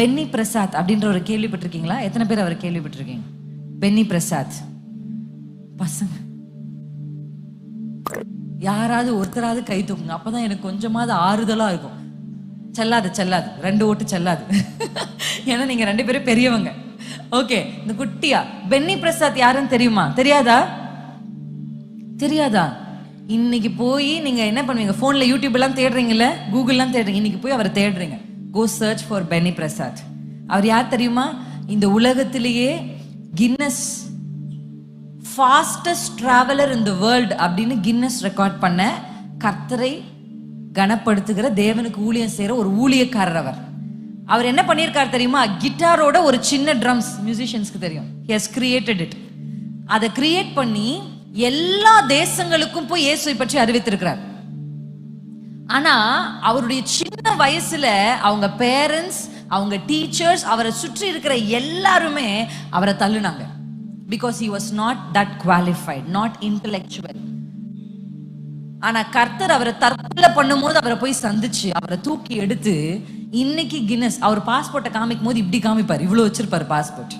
Penney Prasad அப்படின்ற ஒரு கேள்விப்பட்டிருக்கீங்களா? எத்தனை பேர் அவர் கேள்விப்பட்டிருக்கீங்க? பென்னி பிரசாத். பசங்க. யாராவது ஒருத்தராவது கை தூக்குங்க. அப்பதான் எனக்கு கொஞ்சமாவது ஆறுதலா இருக்கும். செல்லாது செல்லாது. ரெண்டு ஓட்டு செல்லாது. ஏன்னா நீங்க ரெண்டு பேரும் பெரியவங்க. ஓகே இந்த குட்டியா. பென்னி பிரசாத் யாருன்னு தெரியுமா? தெரியாதா? தெரியாதா? இன்னைக்கு போய் நீங்க என்ன பண்ணுவீங்க? போன்ல யூடியூப் எல்லாம் தேடுறீங்கல்ல? கூகுள் எல்லாம் தேடுறீங்க. இன்னைக்கு போய் அவரை தேடுறீங்க. Go search for Benny Prasad அவர் யார் தெரியுமா? இந்த உலகத்திலேயே Guinness fastest traveller in the world அப்படின்னு கின்னஸ் ரெக்கார்ட் பண்ண கர்த்தரை கனப்படுத்துகிற தேவனுக்கு ஊழியம் செய்கிற ஒரு ஊழியக்காரர் அவர். அவர் என்ன பண்ணியிருக்கார் தெரியுமா? கிட்டாரோட ஒரு சின்ன ட்ரம்ஸ் மியூசிஷியன்ஸ்க்கு தெரியும். He has இட் அதை கிரியேட் பண்ணி எல்லா தேசங்களுக்கும் போய் இயேசுவை பற்றி அறிவித்திருக்கிறார். ஆனா அவருடைய சின்ன வயசுல அவங்க பேரண்ட்ஸ் அவங்க டீச்சர்ஸ் அவரை சுற்றி இருக்கிற எல்லாருமே அவரை தள்ளுனாங்க. Because he was not that qualified not intellectual ஆனா கர்த்தர் அவரை தற்கொலை பண்ணும்போது அவரை போய் சந்திச்சு அவரை தூக்கி எடுத்து இன்னைக்கு கின்னஸ் அவர் பாஸ்போர்ட்டை காமிக்கும் போது இப்படி காமிப்பார். இவ்வளவு வச்சிருப்பாரு பாஸ்போர்ட்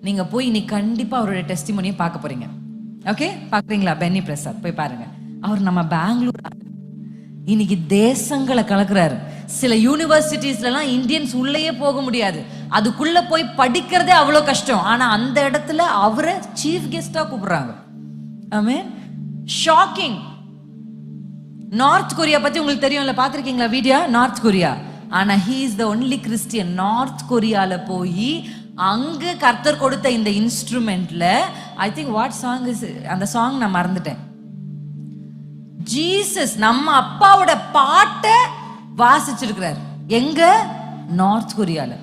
நீங்க போய் இன்னைக்கு கண்டிப்பா அவருடைய டெஸ்டிமோனியை பார்க்க போறீங்க. ஓகே பாக்குறீங்களா பென்னி பிரசாத் போய் பாருங்க. அவர் நம்ம பெங்களூர் இன்னைக்கு தேசங்களை கலக்குறாரு. சில யூனிவர்சிட்டிஸ்லலாம் இந்தியன்ஸ் உள்ளேயே போக முடியாது. அதுக்குள்ள போய் படிக்கிறதே அவ்வளோ கஷ்டம். ஆனா அந்த இடத்துல அவரை சீஃப் கெஸ்டா கூப்பிடுறாங்க. ஆமே ஷாக்கிங் நார்த் கொரியா பத்தி உங்களுக்கு தெரியும்ல பாத்திருக்கீங்களா வீடியோ நார்த் கொரியா ஆனா he is the only Christian north கொரியால போய் அங்க கர்த்தர் கொடுத்த இந்த இன்ஸ்ட்ருமெண்ட்ல I think what song is அந்த சாங் நான் மறந்துட்டேன். ஜீசஸ் நம்ம அப்பாவோட பாட்டை வாசிச்சிருக்கிறார். எங்க? நார்த் கொரியால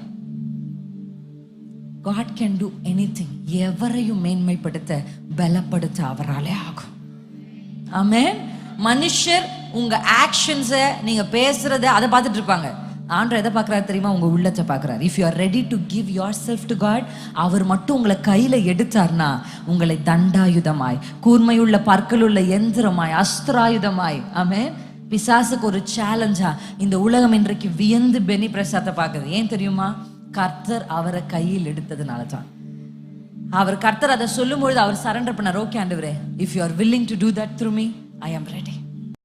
காட் கேன் டூ எனிதிங் எவரையும் மேன்மைப்படுத்த பலப்படுத்த அவராலே ஆகும். ஆமென் மனுஷர் உங்க ஆக்ஷன்ஸை நீங்க பேசுறத அதை பார்த்துட்டு இருப்பாங்க. ஆண்டவர் எதை பார்க்குறாரு தெரியுமா? உங்கள் உள்ளத்தை பார்க்குறாரு. If you are ready to give yourself to God அவர் மட்டும் உங்களை கையில் எடுத்தார்னா உங்களை தண்டாயுதமாய் கூர்மையுள்ள பற்களுள்ள எந்திரமாய் அஸ்திராயுதமாய் ஆமே பிசாசுக்கு ஒரு சேலஞ்சா இந்த உலகம் இன்றைக்கு வியந்து பெனி பிரசாத்தை பார்க்குது. ஏன் தெரியுமா? கர்த்தர் அவரை கையில் எடுத்ததுனால தான். அவர் கர்த்தர் அதை சொல்லும் பொழுது அவர் சரண்டர் பண்ணார். ஓகே ஆண்டவரே if you are willing to do that through me I am ready